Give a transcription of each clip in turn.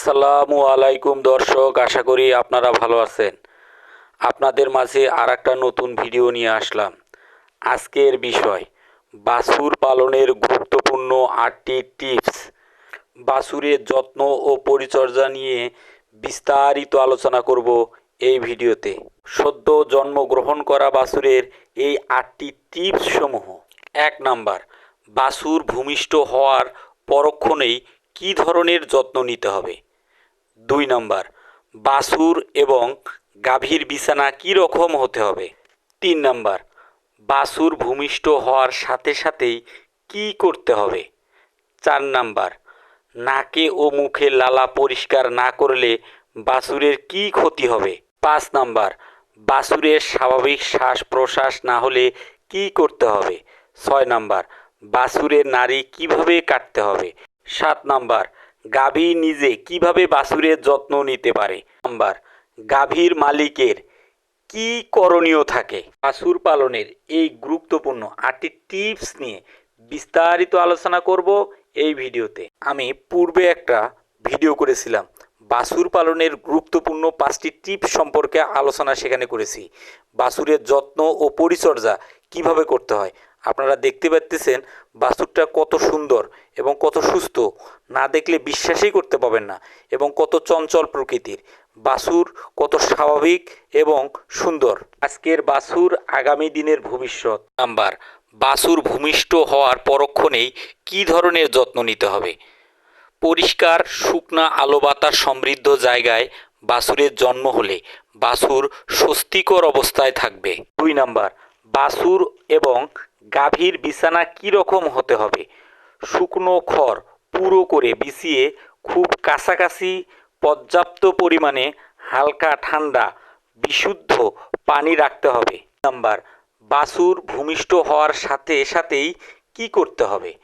আসসালামু আলাইকুম দর্শক, আশা করি আপনারা ভালো আছেন। আপনাদের মাঝে আর একটা নতুন ভিডিও নিয়ে আসলাম। আজকের বিষয়, বাছুর পালনের গুরুত্বপূর্ণ আটটি টিপস। বাছুরের যত্ন ও পরিচর্যা নিয়ে বিস্তারিত আলোচনা করব এই ভিডিওতে। সদ্য জন্মগ্রহণ করা বাছুরের এই আটটি টিপস সমূহ। এক নাম্বার, বাছুর ভূমিষ্ঠ হওয়ার পরক্ষণেই কী ধরনের যত্ন নিতে হবে? দুই নম্বর বাছুর এবং গাভীর বিছানা কী রকম হতে হবে? তিন নম্বর বাছুর ভূমিষ্ঠ হওয়ার সাথে সাথেই কী করতে হবে? চার নাম্বার, নাকে ও মুখে লালা পরিষ্কার না করলে বাছুরের কী ক্ষতি হবে? পাঁচ নাম্বার বাছুরের স্বাভাবিক শ্বাস প্রশ্বাস না হলে কী করতে হবে? ছয় নাম্বার বাছুরের নাড়ি কীভাবে কাটতে হবে? সাত নাম্বার গাভী নিজে কীভাবে বাছুরের যত্ন নিতে পারে? নাম্বার, গাভীর মালিকের কি করণীয় থাকে? বাছুর পালনের এই গুরুত্বপূর্ণ আটটি টিপস নিয়ে বিস্তারিত আলোচনা করব এই ভিডিওতে। আমি পূর্বে একটা ভিডিও করেছিলাম। বাছুর পালনের গুরুত্বপূর্ণ পাঁচটি টিপস সম্পর্কে আলোচনা সেখানে করেছি। বাছুরের যত্ন ও পরিচর্যা কীভাবে করতে হয়? আপনারা দেখতে পাচ্ছেন বাছুরটা কত সুন্দর এবং কত সুস্থ। না দেখলে বিশ্বাসই করতে পাবেন না এবং কত চঞ্চল প্রকৃতির। বাছুর কত স্বাভাবিক এবং সুন্দর। আজকের বাছুর আগামী দিনের ভবিষ্যৎ। নাম্বার বাছুর ভূমিষ্ঠ হওয়ার পরক্ষণেই কী ধরনের যত্ন নিতে হবে? পরিষ্কার, শুকনা আলো বাতাস সমৃদ্ধ জায়গায় বাছুরের জন্ম হলে বাছুর স্বস্তিকর অবস্থায় থাকবে। দুই নাম্বার বাছুর এবং গাভীর বিছানা কী রকম হতে হবে? শুকনো খড় পুরো করে বিছিয়ে খুব কাছাকাছি পর্যাপ্ত পরিমাণে হালকা ঠান্ডা, বিশুদ্ধ পানি রাখতে হবে। নাম্বার, বাছুর ভূমিষ্ঠ হওয়ার সাথে সাথেই কি করতে হবে?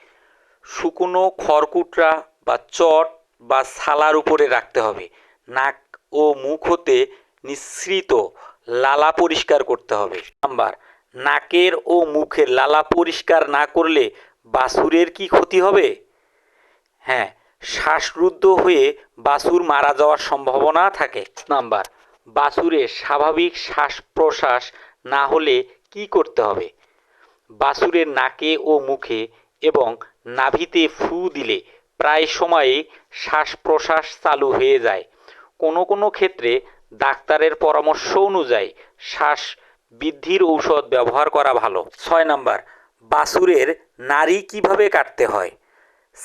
শুকনো খড়কুটরা বা চট বা ছালার উপরে রাখতে হবে। নাক ও মুখ হতে নিঃসৃত লালা পরিষ্কার করতে হবে। নাম্বার নাকের ও মুখের লালা পরিষ্কার না করলে বাছুরের কি ক্ষতি হবে? হ্যাঁ শ্বাসরুদ্ধ হয়ে বাছুর মারা যাওয়ার সম্ভাবনা থাকে। নাম্বার বাছুরের স্বাভাবিক শ্বাস প্রশ্বাস না হলে কি করতে হবে? বাছুরের নাকে ও মুখে এবং নাভিতে ফু দিলে প্রায় সময়ে শ্বাস প্রশ্বাস চালু হয়ে যায়। কোনো কোনো ক্ষেত্রে ডাক্তারের পরামর্শ অনুযায়ী শ্বাস বৃদ্ধির ঔষধ ব্যবহার করা ভালো। ছয় নাম্বার বাছুরের নাড়ি কীভাবে কাটতে হয়?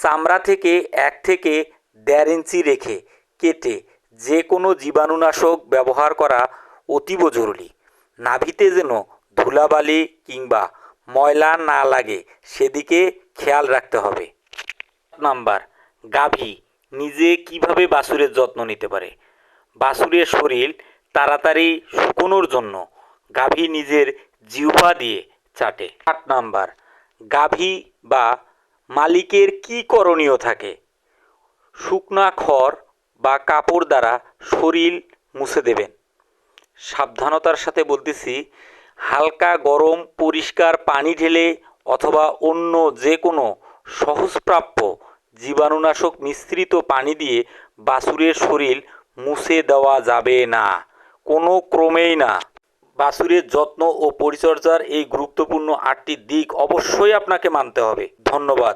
চামড়া থেকে এক থেকে দেড় ইঞ্চি রেখে কেটে যে কোনো জীবাণুনাশক ব্যবহার করা অতীব জরুরি। নাভিতে যেন ধুলাবালি কিংবা ময়লা না লাগে, সেদিকে খেয়াল রাখতে হবে। নাম্বার, গাভী নিজে কীভাবে বাছুরের যত্ন নিতে পারে? বাছুরের শরীর তাড়াতাড়ি শুকোনোর জন্য গাভী নিজের জিহ্বা দিয়ে চাটে। আট নাম্বার, গাভী বা মালিকের কি করণীয় থাকে? শুকনা খড় বা কাপড় দ্বারা শরীর মুছে দেবেন। সাবধানতার সাথে বলতেছি, হালকা গরম পরিষ্কার পানি ঢেলে অথবা অন্য যে কোনো সহজপ্রাপ্য জীবাণুনাশক মিশ্রিত পানি দিয়ে বাছুরের শরীর মুছে দেওয়া যাবে না। কোনো ক্রমেই না। বাছুরের যত্ন ও পরিচর্যার এই গুরুত্বপূর্ণ আটটি দিক অবশ্যই আপনাকে মানতে হবে। ধন্যবাদ।